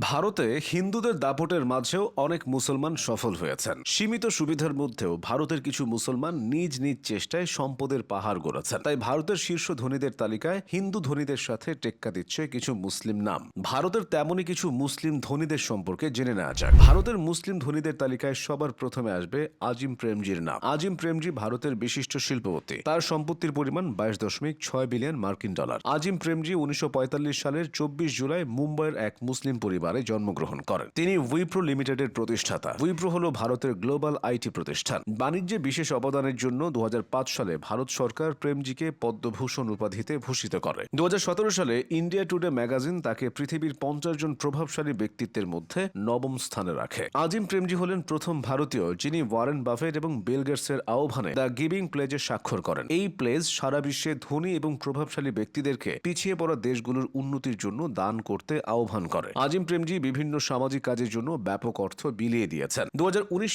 ভারতে হিন্দুদের দাপটের মাঝেও অনেক মুসলমান সফল হয়েছেন। সীমিত সুবিধার মধ্যেও ভারতের কিছু মুসলমান নিজ নিজ চেষ্টায় সম্পদের পাহাড় গড়েছেন। তাই ভারতের শীর্ষ ধনীদের তালিকায় হিন্দু ধনীদের সাথে টেক্কা দিচ্ছে কিছু মুসলিম নাম। ভারতের তেমনই কিছু মুসলিম ধনীদের সম্পর্কে জেনে নেওয়া যাক। ভারতের মুসলিম ধনীদের তালিকায় সবার প্রথমে আসবে আজিম প্রেমজির নাম। আজিম প্রেমজি ভারতের বিশিষ্ট শিল্পপতি। তার সম্পত্তির পরিমাণ বাইশ দশমিক ছয় বিলিয়ন মার্কিন ডলার। আজিম প্রেমজি উনিশশো পঁয়তাল্লিশ সালের চব্বিশ জুলাই মুম্বাইয়ের এক মুসলিম পরিবারে জন্মগ্রহণ করেন। তিনি উইপ্রো লিমিটেডের প্রতিষ্ঠাতা। উইপ্রো হল ভারতের গ্লোবাল আইটি প্রতিষ্ঠান। বাণিজ্যে বিশেষ অবদানের জন্য দু সালে ভারত সরকার প্রেমজিকে পদ্মভূষণ উপাধিতে ভূষিত করে। দু সালে ইন্ডিয়া টুডে ম্যাগাজিন তাকে পৃথিবীর পঞ্চাশ জন প্রভাবশালী ব্যক্তিত্বের মধ্যে নবম স্থানে রাখে। আজিম প্রেমজি হলেন প্রথম ভারতীয়, যিনি ওয়ারেন বাফেট এবং বিলগেটসের আহ্বানে দ্য গিভিং প্লেজে স্বাক্ষর করেন। এই প্লেজ সারা বিশ্বে ধনী এবং প্রভাবশালী ব্যক্তিদেরকে পিছিয়ে পড়া দেশগুলোর উন্নতির জন্য দান করতে আহ্বান করে। আজিম প্রেমজি বিভিন্ন সামাজিক কাজের জন্য ব্যাপক অর্থ বিলিয়ে দিয়েছেন। দু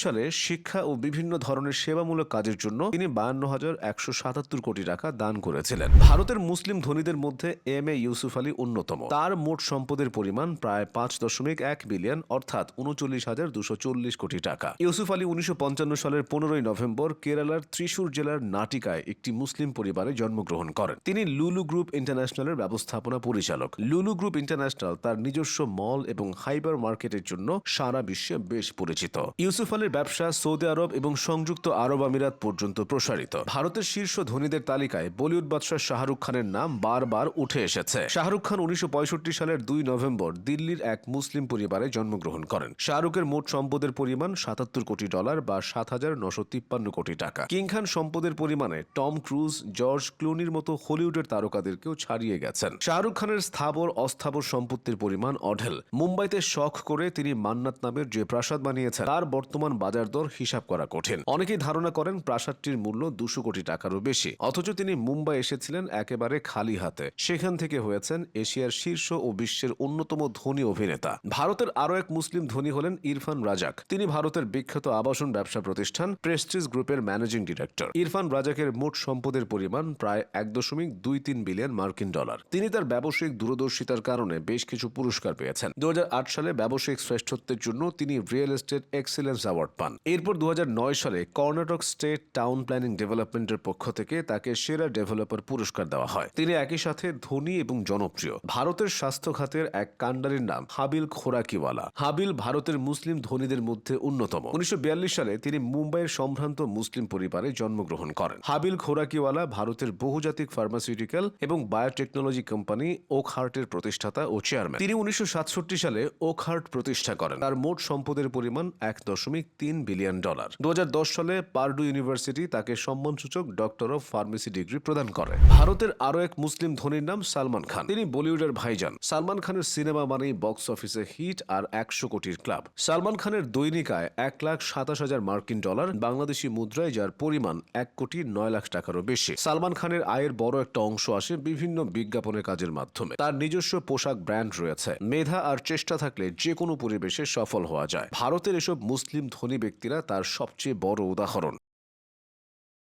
সালে শিক্ষা ও বিভিন্ন ধরনের সেবামূলক কাজের জন্য তিনি বায়ান্ন হাজার একশো সাতাত্তর কোটি টাকা দান করেছিলেন। ভারতের মুসলিম ধনীদের মধ্যে এম এ ইউসুফ আলী অন্যতম। তার মোট সম্পদের পরিমাণ প্রায় পাঁচ দশমিক এক বিলিয়ন, অর্থাৎ উনচল্লিশ হাজার দুশো চল্লিশ কোটি টাকা। ইউসুফ আলী উনিশশো পঞ্চান্ন সালের পনেরোই নভেম্বর কেরালার ত্রিশূর জেলার নাটিকায় একটি মুসলিম পরিবারে জন্মগ্রহণ করেন। তিনি লুলু গ্রুপ ইন্টারন্যাশনালের ব্যবস্থাপনা পরিচালক। লুলু গ্রুপ ইন্টারন্যাশনাল তার নিজস্ব মল এবং হাইবার মার্কেটের জন্য সারা বিশ্বে বেশ পরিচিত। ইউসুফ আলীর ব্যবসা সৌদি আরব এবং সংযুক্ত আরব আমিরাত পর্যন্ত প্রসারিত। ভারতের শীর্ষ ধনীদের তালিকায় বলিউড বাদশাহ শাহরুখ খানের নাম বারবার উঠে এসেছে। শাহরুখ খান উনিশশো পঁয়ষট্টি সালের দুই নভেম্বর দিল্লির এক মুসলিম পরিবারে জন্মগ্রহণ করেন। শাহরুখের মোট সম্পদের পরিমাণ সাতাত্তর কোটি ডলার বা সাত হাজার নশো তিপ্পান্ন কোটি টাকা। কিং খান সম্পদের পরিমাণে টম ক্রুজ, জর্জ ক্লুনির মতো হলিউডের তারকাদেরকেও ছাড়িয়ে গেছেন। শাহরুখ খানের স্থাবর অস্থাবর সম্পত্তির পরিমাণ অঢেল। মুম্বাইতে শখ করে তিনি মান্নাত নামের যে প্রাসাদ বানিয়েছেন, তার বর্তমান বাজার দর হিসাব করা কঠিন। অনেকেই ধারণা করেন প্রাসাদটির মূল্য দুশো কোটি টাকারও বেশি। অথচ তিনি মুম্বাই এসেছিলেন একেবারে খালি হাতে। সেখান থেকে হয়েছেন এশিয়ার শীর্ষ ও বিশ্বের অন্যতম ধনী অভিনেতা। ভারতের আরও এক মুসলিম ধনী হলেন ইরফান রাজাক। তিনি ভারতের বিখ্যাত আবাসন ব্যবসা প্রতিষ্ঠান প্রেস্টিজ গ্রুপের ম্যানেজিং ডিরেক্টর। ইরফান রাজাকের মোট সম্পদের পরিমাণ প্রায় এক দশমিক দুই তিন বিলিয়ন মার্কিন ডলার। তিনি তার ব্যবসায়িক দূরদর্শিতার কারণে বেশ কিছু পুরস্কার পেয়েছেন। দু হাজার আট সালে ব্যবসায়িক শ্রেষ্ঠত্বের জন্য তিনি রিয়েল এস্টেট এক্সিলেন্স অ্যাওয়ার্ড পান। এরপর দু হাজার নয় সালে কর্ণাটক স্টেট টাউন প্ল্যানিং ডেভেলপমেন্টের পক্ষ থেকে তাকে সেরা ডেভেলপার পুরস্কার দেওয়া হয়। তিনি একই সাথে ধনী এবং জনপ্রিয়। ভারতের স্বাস্থ্য খাতের এক কাণ্ডারির নাম হাবিল খোরাকিওয়ালা। হাবিল ভারতের মুসলিম ধনীদের মধ্যে অন্যতম। উনিশশো বিয়াল্লিশ সালে তিনি মুম্বাইয়ের সম্ভ্রান্ত মুসলিম পরিবারে জন্মগ্রহণ করেন। হাবিল খোরাকিওয়ালা ভারতের বহুজাতিক ফার্মাসিউটিক্যাল এবং বায়োটেকনোলজি কোম্পানি ওক হার্টের প্রতিষ্ঠাতা ও চেয়ারম্যান তিনি উনিশশো সাতষট্টি সালে ওক হার্ট প্রতিষ্ঠা করেন। তার মোট সম্পদের পরিমাণ এক দশমিক তিন বিলিয়ন ডলার। দুহাজার দশ সালে পার্ডু ইউনিভার্সিটি তাকে সম্মানসূচক ডক্টর অফ ফার্মেসি ডিগ্রি প্রদান করে। ভারতের আরও এক মুসলিম ধনীর নাম সালমান খান। তিনি বলিউডের ভাইজান। সালমান খানের সিনেমা মানেই বক্স অফিসে হিট আর একশো কোটির ক্লাব। সালমান খানের দৈনিক আয় এক লাখ সাতাশ হাজার মার্কিন ডলার বাংলাদেশি মুদ্রায়, যার পরিমাণ এক কোটি নয় লাখ টাকারও বেশি। সালমান খানের আয়ের বড় একটা অংশ আসে বিভিন্ন বিজ্ঞাপনের কাজের মাধ্যমে। তার নিজস্ব পোশাক ব্র্যান্ড রয়েছে। মেধা আর চেষ্টা থাকলে যে কোনো পরিবেশে সফল হওয়া যায়। ভারতের এসব মুসলিম ধনী ব্যক্তিরা তার সবচেয়ে বড় উদাহরণ।